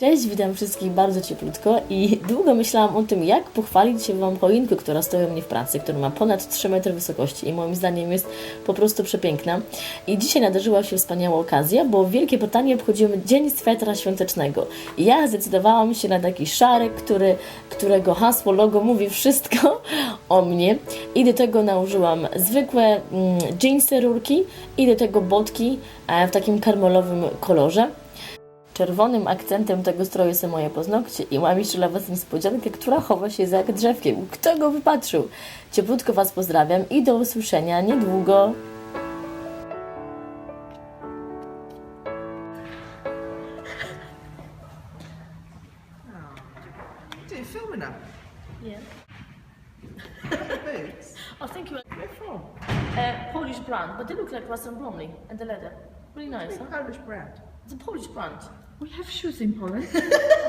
Cześć, witam wszystkich bardzo cieplutko i długo myślałam o tym, jak pochwalić się Wam choinkę, która stoi u mnie w pracy, która ma ponad 3 metry wysokości i moim zdaniem jest po prostu przepiękna. I dzisiaj nadarzyła się wspaniała okazja, bo w Wielkiej Brytanii obchodzimy Dzień Swetra Świątecznego. I ja zdecydowałam się na taki szarek, który, którego hasło, logo mówi wszystko o mnie. I do tego nałożyłam zwykłe mm, jeansy rurki i do tego botki e, w takim karmelowym kolorze. Czerwonym akcentem tego stroju są moje paznokcie i mam jeszcze dla Was niespodziankę, która chowa się za drzewkiem. Kto go wypatrzył? Cieplutko Was pozdrawiam i do usłyszenia niedługo. What are you filming her? Yeah. Oh, thank you. Where from? Uh, Polish brand, but they look like Russell Bromley and the leather. Really nice, huh? Polish brand. It's a Polish brand. We have shoes in Poland.